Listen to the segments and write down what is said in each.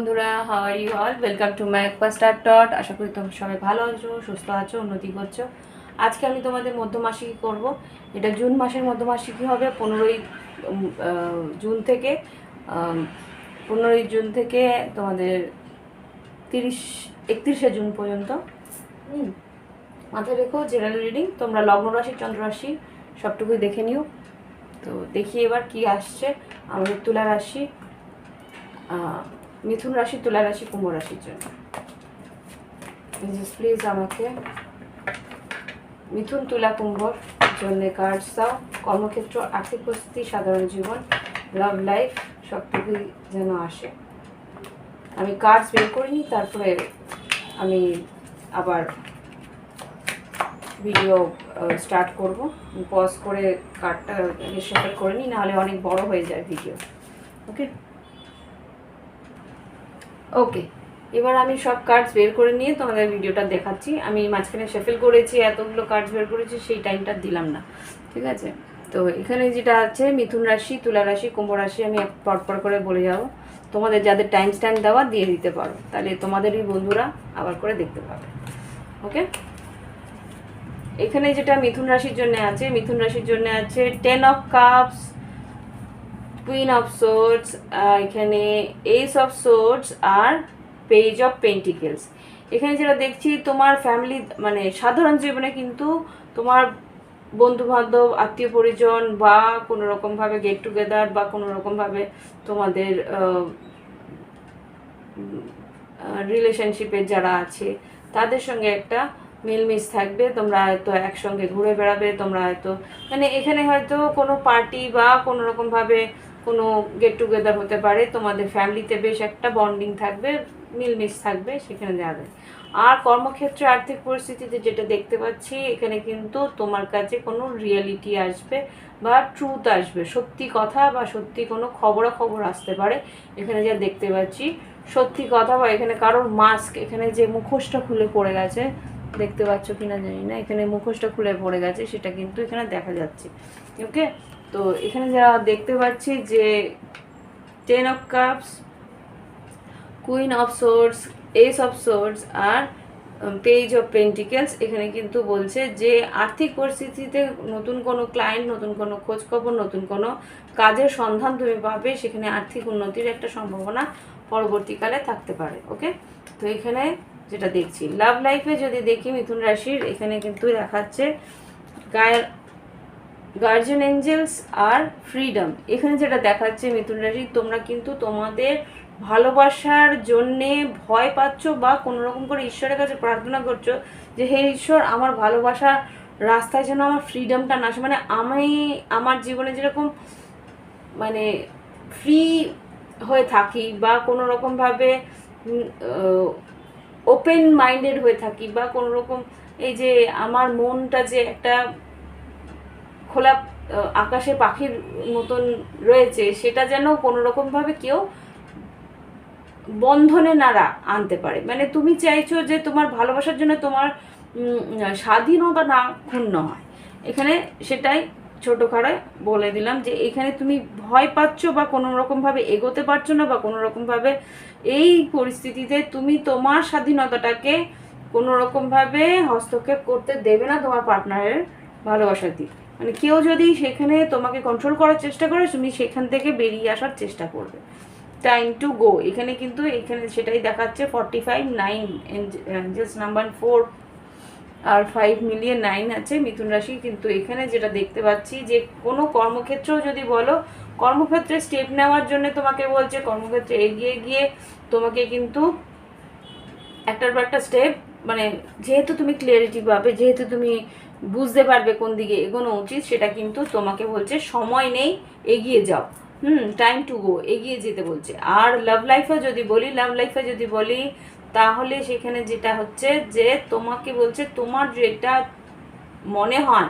বন্ধুরা how are you all welcome to my star টট আশা করি তোমরা সবাই ভালো আছো, সুস্থ আছো, উন্নতি করছ। আজকে আমি তোমাদের মধ্যমাসিকী করব। এটা জুন মাসের মধ্যমাসিকী হবে, পনেরোই জুন থেকে পনেরোই জুন থেকে তোমাদের তিরিশ, একত্রিশে জুন পর্যন্ত। মাথায় রেখো জেনারেল রিডিং তোমরা লগ্ন রাশি, চন্দ্র রাশি, সবটুকুই দেখে নিও। তো দেখি এবার কি আসছে। আমাদের তুলা রাশি মিথুন রাশি, তুলা রাশি, কুম্ভ রাশির জন্য। প্লিজ আমাকে মিথুন, তুলা, কুম্ভর জন্য কার্ডস দাও। কর্মক্ষেত্র, আর্থিক পরিস্থিতি সাধারণ জীবন লাভ লাইফ সবটুকুই যেন আসে। আমি কার্ডস বের করিনি, তারপরে আমি আবার ভিডিও স্টার্ট করব। পজ করে কার্ডটা শেয়ার করে নিই, নাহলে অনেক বড় হয়ে যায় ভিডিও ওকে ওকে এবার আমি সব কার্ডস বের করে নিয়ে তোমাদের ভিডিওটা দেখাচ্ছি। আমি মাঝখানে শেফেল করেছি, এতগুলো কার্ডস বের করেছি, সেই টাইমটা দিলাম না। ঠিক আছে? তো এখানে যেটা আছে, মিথুন রাশি, তুলা রাশি, কুম্ভ রাশি, আমি পরপর করে বলে যাব। তোমাদের যাদের টাইম স্ট্যান্ড দেওয়া, দিয়ে দিতে পারো। তাহলে তোমাদেরই বন্ধুরা আবার করে দেখতে পাবে। ওকে এখানে যেটা মিথুন রাশির জন্য আছে, মিথুন রাশির জন্য আছে ten of cups queen of swords এখানে এইস অফ সোর্স আর পেজ অফ পেন্টিকেলস এখানে যেটা দেখছি, তোমার ফ্যামিলি মানে সাধারণ জীবনে কিন্তু তোমার বন্ধু বান্ধব আত্মীয় পরিজন বা কোনো রকমভাবে গেট টুগেদার বা কোনো রকমভাবে তোমাদের রিলেশনশিপের যারা আছে, তাদের সঙ্গে একটা মিলমিশ থাকবে। তোমরা হয়তো একসঙ্গে ঘুরে বেড়াবে, তোমরা হয়তো মানে এখানে হয়তো কোনো পার্টি বা কোনো রকমভাবে কোনো গেট টুগেদার হতে পারে, তোমাদের ফ্যামিলিতে বেশ একটা বন্ডিং থাকবে, মিলমিশ থাকবে, সেখানে যাবে আর কর্মক্ষেত্রে আর্থিক পরিস্থিতিতে যেটা দেখতে পাচ্ছি, এখানে কিন্তু তোমার কাছে কোনো রিয়েলিটি আসবে বা ট্রুথ আসবে। সত্যি কথা বা সত্যি কোনো খবরাখবর আসতে পারে, এখানে যা দেখতে পাচ্ছি। সত্যি কথা বা এখানে কারোর মাস্ক এখানে যে মুখোশটা খুলে পড়ে গেছে, দেখতে পাচ্ছ কিনা জানি না, এখানে মুখোশটা খুলে পড়ে গেছে, সেটা কিন্তু এখানে দেখা যাচ্ছে। ওকে তো এখানে যা দেখতে পাচ্ছি যে ten of cups queen of swords ace of swords R page of pentacles এখানে কিন্তু বলছে যে আর্থিক পরিস্থিতিতে নতুন কোনো ক্লায়েন্ট নতুন কোনো খোঁজখবর, নতুন কোনো কাজের সন্ধান তুমি পাবে, সেখানে আর্থিক উন্নতির একটা সম্ভাবনা পরবর্তীকালে থাকতে পারে, ওকে? তো এখানে যেটা দেখছি লাভ লাইফে যদি দেখি মিথুন রাশির, এখানে কিন্তু দেখাচ্ছে গায়ের গার্জিয়ান এঞ্জেলস আর ফ্রিডম। এখানে যেটা দেখাচ্ছে মিথুন রাশি, তোমরা কিন্তু তোমাদের ভালোবাসার জন্যে ভয় পাচ্ছ বা কোনো রকম করে ঈশ্বরের কাছে প্রার্থনা করছ যে, হে ঈশ্বর, আমার ভালোবাসার রাস্তায় যেন আমার ফ্রিডমটা না আসে। মানে আমি আমার জীবনে যেরকম মানে ফ্রি হয়ে থাকি বা কোনো রকমভাবে ওপেন মাইন্ডেড হয়ে থাকি বা কোনো রকম এই যে আমার মনটা যে একটা খোলা আকাশে পাখির মতন রয়েছে, সেটা যেন কোনো রকমভাবে কেউ বন্ধনে না রা- আনতে পারে। মানে তুমি চাইছো যে তোমার ভালোবাসার জন্য তোমার স্বাধীনতা না ক্ষুণ্ণ হয়। এখানে সেটাই ছোটো খাড়ায় বলে দিলাম যে এখানে তুমি ভয় পাচ্ছ বা কোনো রকমভাবে এগোতে পারছ না বা কোনো রকমভাবে এই পরিস্থিতিতে তুমি তোমার স্বাধীনতাটাকে কোনো রকমভাবে হস্তক্ষেপ করতে দেবে না তোমার পার্টনারের ভালোবাসার দিক। মানে কেউ যদি সেখানে তোমাকে কন্ট্রোল করার চেষ্টা করে, তুমি সেখান থেকে বেরিয়ে আসার চেষ্টা করবে। টাইম টু গো এখানে কিন্তু এখানে সেটাই দেখাচ্ছে forty five nine just number four আর ফাইভ মিলিয়ন নাইন আছে। মিথুন রাশি কিন্তু এখানে যেটা দেখতে পাচ্ছি যে কোনো কর্মক্ষেত্রেও যদি বলো, কর্মক্ষেত্রে স্টেপ নেওয়ার জন্য তোমাকে বলছে, কর্মক্ষেত্রে এগিয়ে গিয়ে তোমাকে কিন্তু একটার পর একটা স্টেপ মানে যেহেতু তুমি ক্লিয়ারিটি পাবে, যেহেতু তুমি বুঝতে পারবে কোন দিকে এগোনো উচিত, সেটা কিন্তু তোমাকে বলছে, সময় নেই, এগিয়ে যাও। হুম টাইম টু গো এগিয়ে যেতে বলছে। আর লাভ লাইফে যদি বলি লাভ লাইফে যদি বলি, তাহলে সেখানে যেটা হচ্ছে যে তোমাকে বলছে, তোমার যেটা মনে হয়,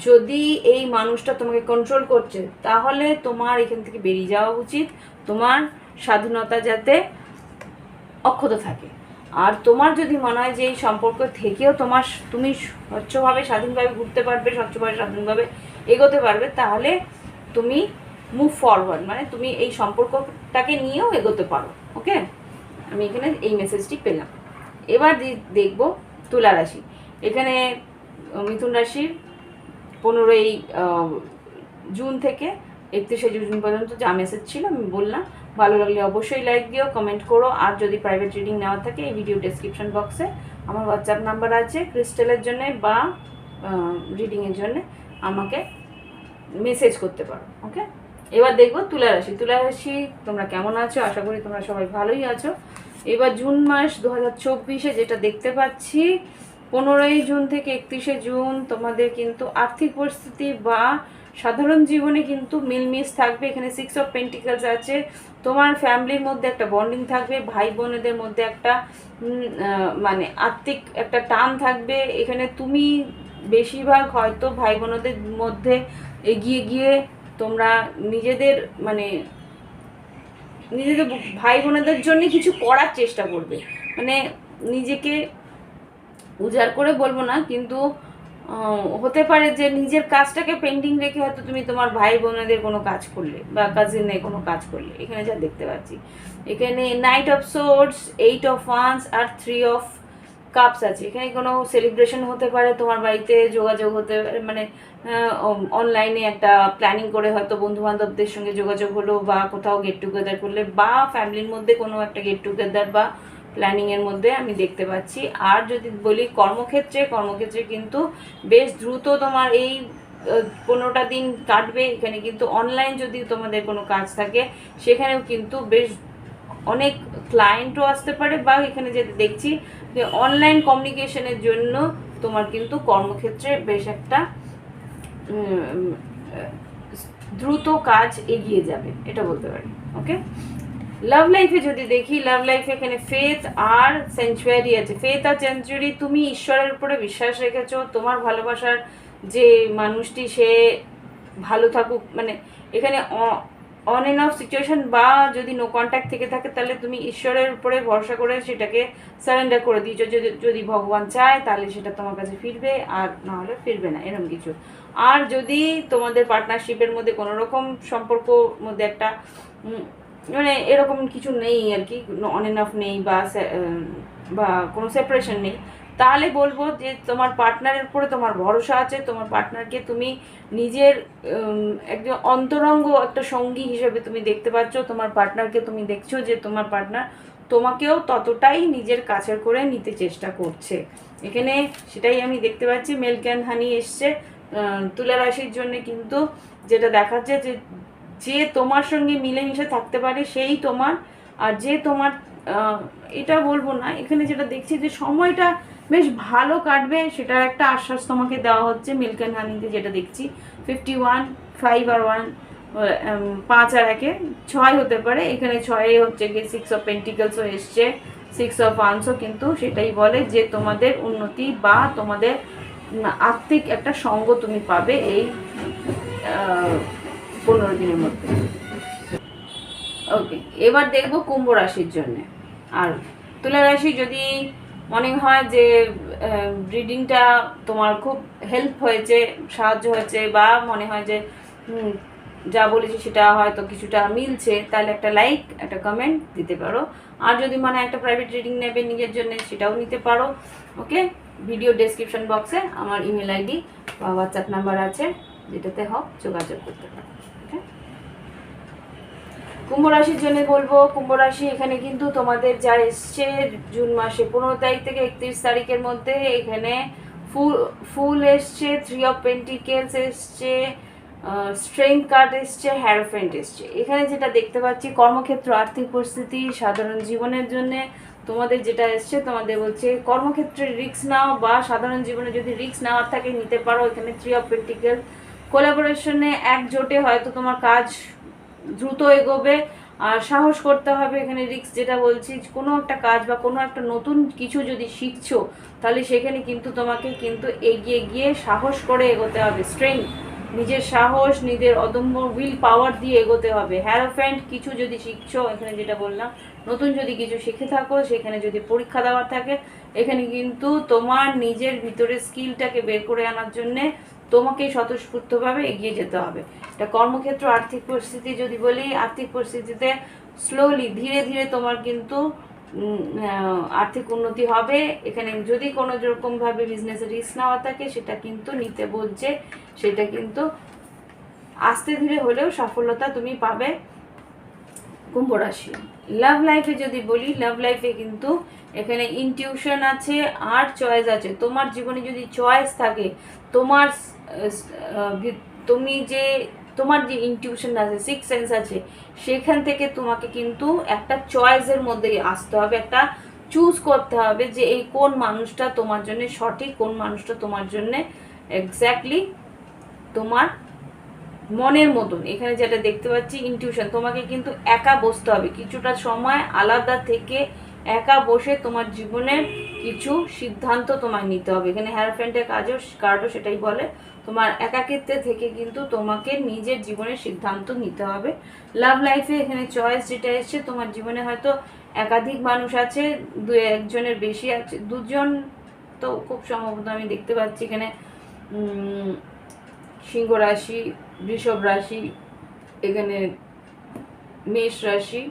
যদি এই মানুষটা তোমাকে কন্ট্রোল করছে, তাহলে তোমার এখান থেকে বেরিয়ে যাওয়া উচিত। তোমার স্বাধীনতা যাতে অক্ষত থাকে। আর তোমার যদি মনে হয় যে এই সম্পর্ক থেকেও তোমার তুমি স্বচ্ছভাবে, স্বাধীনভাবে ঘুরতে পারবে, স্বচ্ছভাবে, স্বাধীনভাবে এগোতে পারবে, তাহলে তুমি মুভ ফরওয়ার্ড মানে তুমি এই সম্পর্কটাকে নিয়েও এগোতে পারো ওকে আমি এখানে এই মেসেজটি পেলাম। এবার দেখব তুলা রাশি। এখানে মিথুন রাশির পনেরোই জুন থেকে একত্রিশে জুন পর্যন্ত যা মেসেজ ছিল, আমি বললাম। ভালো লাগলে অবশ্যই লাইক দিও কমেন্ট করো। আর যদি প্রাইভেট রিডিং নেওয়া থাকে, এই ভিডিও ডেসক্রিপশন বক্সে আমার হোয়াটসঅ্যাপ নাম্বার আছে ক্রিস্টালের জন্য বা রিডিংয়ের জন্য আমাকে মেসেজ করতে পারো ওকে এবার দেখব তুলা রাশি। তুলা রাশি, তোমরা কেমন আছো? আশা করি তোমরা সবাই ভালোই আছো। এবার জুন মাস দু হাজার চব্বিশে যেটা দেখতে পাচ্ছি, পনেরোই জুন থেকে একত্রিশে জুন তোমাদের কিন্তু আর্থিক পরিস্থিতি বা সাধারণ জীবনে কিন্তু মিলমিশ থাকবে। এখানে সিক্স অফ পেন্টিকেলস আছে। তোমার ফ্যামিলির মধ্যে একটা বন্ডিং থাকবে, ভাই বোনেদের মধ্যে একটা মানে আত্মিক একটা টান থাকবে। এখানে তুমি বেশিরভাগ হয়তো ভাই বোনদের মধ্যে এগিয়ে গিয়ে তোমরা নিজেদের মানে নিজেদের ভাই বোনেদের জন্য কিছু করার চেষ্টা করবে। মানে নিজেকে উজাড় করে বলব না, কিন্তু হতে পারে যে নিজের কাজটাকে পেন্ডিং রেখে হয়তো তুমি তোমার ভাই বোনেদের কোনো কাজ করলে বা কাজিনের কোনো কাজ করলে। এখানে যা দেখতে পাচ্ছি। এখানে knight of swords eight of wands R three of cups আছে। এখানে কোনো সেলিব্রেশন হতে পারে, তোমার বাড়িতে যোগাযোগ হতে পারে মানে অনলাইনে একটা প্ল্যানিং করে হয়তো বন্ধু বান্ধবদের সঙ্গে যোগাযোগ হলো বা কোথাও গেট টুগেদার করলে বা ফ্যামিলির মধ্যে কোনো একটা গেট টুগেদার বা প্ল্যানিংয়ের মধ্যে আমি দেখতে পাচ্ছি। আর যদি বলি কর্মক্ষেত্রে কর্মক্ষেত্রে কিন্তু বেশ দ্রুত তোমার এই পনেরোটা দিন কাটবে। এখানে কিন্তু অনলাইন যদি তোমাদের কোনো কাজ থাকে, সেখানেও কিন্তু বেশ অনেক ক্লায়েন্টও আসতে পারে বা এখানে যেটা দেখছি যে অনলাইন কমিউনিকেশনের জন্য তোমার কিন্তু কর্মক্ষেত্রে বেশ একটা দ্রুত কাজ এগিয়ে যাবে। এটা বলতে পারি ওকে লাভ লাইফে যদি দেখি লাভ লাইফে এখানে ফেথ আর সেঞ্চুয়ারি আছে। ফেথ আর সেঞ্চুয়ারি তুমি ঈশ্বরের উপরে বিশ্বাস রেখেছো। তোমার ভালোবাসার যে মানুষটি, সে ভালো থাকুক। মানে এখানে অন এন্ড অফ সিচুয়েশন বা যদি নো কন্ট্যাক্ট থেকে থাকে, তাহলে তুমি ঈশ্বরের উপরে ভরসা করে সেটাকে সারেন্ডার করে দিয়েছ। যদি যদি ভগবান চায়, তাহলে সেটা তোমার কাছে ফিরবে, আর না হলে ফিরবে না এরকম কিছু। আর যদি তোমাদের পার্টনারশিপের মধ্যে কোনো রকম সম্পর্ক মধ্যে একটা মানে এরকম কিছু নেই আর কি অন এন্ড অফ নেই বা বা কোনো সেপারেশন নেই। তাহলে বলব যে তোমার পার্টনারের উপরে তোমার ভরসা আছে, তোমার পার্টনারকে তুমি নিজের একজন অন্তরঙ্গ একটা সঙ্গী হিসেবে তুমি দেখতে পাচ্ছ, তোমার পার্টনারকে তুমি দেখছ যে তোমার পার্টনার তোমাকেও ততটাই নিজের কাছের করে নিতে চেষ্টা করছে। এখানে সেটাই আমি দেখতে পাচ্ছি অ্যান্ড হানি এসছে তুলা রাশির জন্য কিন্তু যেটা দেখাচ্ছে যে যে তোমার সঙ্গে মিলেমিশে থাকতে পারে সেই তোমার, আর যে তোমার এটা বলব না, এখানে যেটা দেখছি যে সময়টা বেশ ভালো কাটবে, সেটা একটা আশ্বাস তোমাকে দেওয়া হচ্ছে মিল্ক অ্যান্ড হানিতে যেটা দেখছি। ফিফটি ওয়ান ফাইভ আর ওয়ান পাঁচ আর একে ছয় হতে পারে, এখানে ছয়ে হচ্ছে গিয়ে সিক্স অফ পেন্টিকলসও এসছে সিক্স অফ ওয়ানসও কিন্তু সেটাই বলে যে তোমাদের উন্নতি বা তোমাদের আর্থিক একটা সঙ্গ তুমি পাবে এই পনেরো দিনের মধ্যে। ওকে এবার দেখব কুম্ভ রাশির জন্য। আর তুলা রাশি যদি মনে হয় যে রিডিংটা তোমার খুব হেল্প হয়েছে, সাহায্য হয়েছে, বা মনে হয় যে যা বলেছি সেটা হয়তো কিছুটা মিলছে, তাহলে একটা লাইক একটা কমেন্ট দিতে পারো। আর যদি মনে একটা প্রাইভেট রিডিং নেবে নিজের জন্য, সেটাও নিতে পারো। ওকে ভিডিও ডেসক্রিপশন বক্সে আমার ইমেল আইডি বা হোয়াটসঅ্যাপ নাম্বার আছে, যেটাতে হোক যোগাযোগ করতে পারো। কুম্ভ রাশির জন্য বলব কুম্ভ রাশি এখানে কিন্তু তোমাদের যা এসছে জুন মাসে, পনেরো তারিখ থেকে একত্রিশ তারিখের মধ্যে এখানে ফুল ফুল এসছে থ্রি অফ পেন্টিকেলস এসছে স্ট্রেংথ কার্ড এসছে হ্যারোফেন্ট এসছে। এখানে যেটা দেখতে পাচ্ছি, কর্মক্ষেত্র, আর্থিক পরিস্থিতি, সাধারণ জীবনের জন্য তোমাদের যেটা এসছে, তোমাদের বলছে কর্মক্ষেত্রে রিক্স নাও বা সাধারণ জীবনে যদি রিক্স নেওয়ার থাকে, নিতে পারো। এখানে থ্রি অফ পেন্টিকেল কোলাবোরেশনে একজোটে হয়তো তোমার কাজ দ্রুত এগোবে, আর সাহস করতে হবে এখানে রিক্স যেটা বলছি, কোনো একটা কাজ বা কোনো একটা নতুন কিছু যদি শিখছো, তাহলে সেখানে কিন্তু তোমাকে কিন্তু এগিয়ে গিয়ে সাহস করে এগোতে হবে। স্ট্রেংথ নিজের সাহস, নিজের অদম্য উইল পাওয়ার দিয়ে এগোতে হবে। হ্যারোফ্যান্ট কিছু যদি শিখছো, এখানে যেটা বললাম, নতুন যদি কিছু শিখে থাকো, সেখানে যদি পরীক্ষা দেওয়ার থাকে, এখানে কিন্তু তোমার নিজের ভিতরে স্কিলটাকে বের করে আনার জন্যে তোমাকে স্বতঃস্ফূর্তভাবে এগিয়ে যেতে হবে। এটা কর্মক্ষেত্র, আর্থিক পরিস্থিতি যদি বলি, আর্থিক পরিস্থিতিতে স্লোলি ধীরে ধীরে তোমার কিন্তু আর্থিক উন্নতি হবে। এখানে যদি কোনো রকমভাবে বিজনেসে রিস্ক নেওয়া থাকে, সেটা কিন্তু নিতে বলছে। সেটা কিন্তু আস্তে ধীরে হলেও সফলতা তুমি পাবে। কুম্ভ রাশি। লাভ লাইফে যদি বলি লাভ লাইফে কিন্তু এখানে ইনটিউশন আছে, আর চয়েস আছে। তোমার জীবনে যদি চয়েস থাকে, তোমার তুমি যে, তোমার যে ইনটিউশন আছে সিক্স সেন্স আছে, সেখান থেকে তোমাকে কিন্তু একটা চয়েসের মধ্যেই আসতে হবে, একটা চুজ করতে হবে যে এই কোন মানুষটা তোমার জন্য সঠিক, কোন মানুষটা তোমার জন্য এক্স্যাক্টলি তোমার মনের মতন। এখানে যেটা দেখতে পাচ্ছি ইনটিউশন তোমাকে কিন্তু একা বসতে হবে। কিছুটা সময় আলাদা থেকে একা বসে তোমার জীবনের কিছু সিদ্ধান্ত তোমায় নিতে হবে। এখানে হেয়ার ফ্রেন্ডের কাজও কার্ডও সেটাই বলে। তোমার একাকিত্বে থেকে কিন্তু তোমাকে নিজের জীবনের সিদ্ধান্ত নিতে হবে। লাভ লাইফে এখানে চয়েস যেটা এসছে, তোমার জীবনে হয়তো একাধিক মানুষ আছে, দু, একজনের বেশি আছে, দুজন তো খুব সম্ভবত আমি দেখতে পাচ্ছি। এখানে সিংহ রাশি বৃষভ রাশি, এখানে মেষ রাশি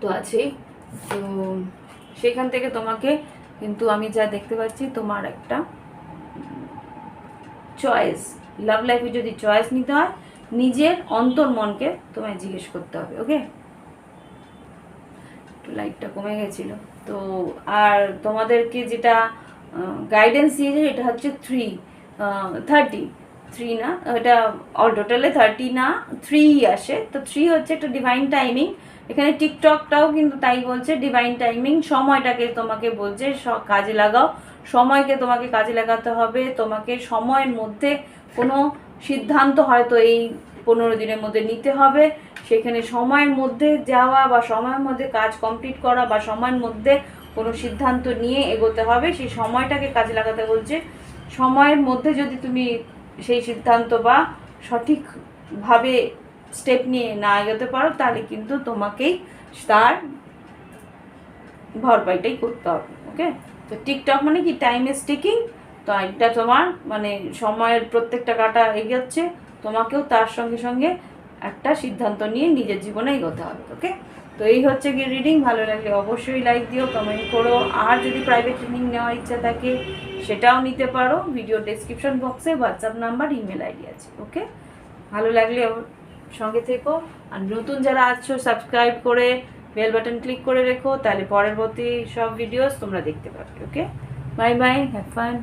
তো আছেই। তো সেখান থেকে তোমাকে কিন্তু আমি যা দেখতে পাচ্ছি, তোমার একটা চয়েস লাভ লাইফে যদি চয়েস নিতে হয়, নিজের অন্তর মনকে তোমায় জিজ্ঞেস করতে হবে ওকে লাইটটা কমে গেছিল। তো আর তোমাদেরকে যেটা গাইডেন্স দিয়েছে এটা হচ্ছে থ্রি থার্টি থ্রি না এটা অল টোটালে থার্টি না থ্রি আসে। তো থ্রি হচ্ছে একটা ডিভাইন টাইমিং এখানে টিকটকটাও কিন্তু তাই বলছে ডিভাইন টাইমিং সময়টাকে তোমাকে বলছে কাজে লাগাও। সময়কে তোমাকে কাজে লাগাতে হবে। তোমাকে সময়ের মধ্যে কোনো সিদ্ধান্ত হয়তো এই পনেরো দিনের মধ্যে নিতে হবে। সেখানে সময়ের মধ্যে যাওয়া বা সময়ের মধ্যে কাজ কমপ্লিট করা বা সময়ের মধ্যে কোনো সিদ্ধান্ত নিয়ে এগোতে হবে, সেই সময়টাকে কাজে লাগাতে বলছে। সময়ের মধ্যে যদি তুমি সেই সিদ্ধান্ত বা সঠিকভাবে স্টেপ নিয়ে না এগোতে পারো, তাহলে কিন্তু তোমাকেই তার ভরপাইটাই করতে হবে ওকে তো টিকটক মানে কি? টাইম ইজ টিকিং তো একটা তোমার মানে সময়ের প্রত্যেকটা কাটা এগোচ্ছে তোমাকেও তার সঙ্গে সঙ্গে একটা সিদ্ধান্ত নিয়ে নিজের জীবনে এগোতে হবে ওকে তো এই হচ্ছে গিয়ে রিডিং ভালো লাগলে অবশ্যই লাইক দিও কমেন্ট করো। আর যদি প্রাইভেট রিডিং নেওয়ার ইচ্ছা থাকে, সেটাও নিতে পারো। ভিডিও ডেসক্রিপশন বক্সে হোয়াটসঅ্যাপ নাম্বার ইমেল আইডি আছে ওকে ভালো লাগলে সঙ্গে থেকো। আর নতুন যারা আছো সাবস্ক্রাইব করে বেল বাটন ক্লিক করে রেখো, তাহলে পরবর্তী সব ভিডিওস তোমরা দেখতে পাবে okay bye bye have fun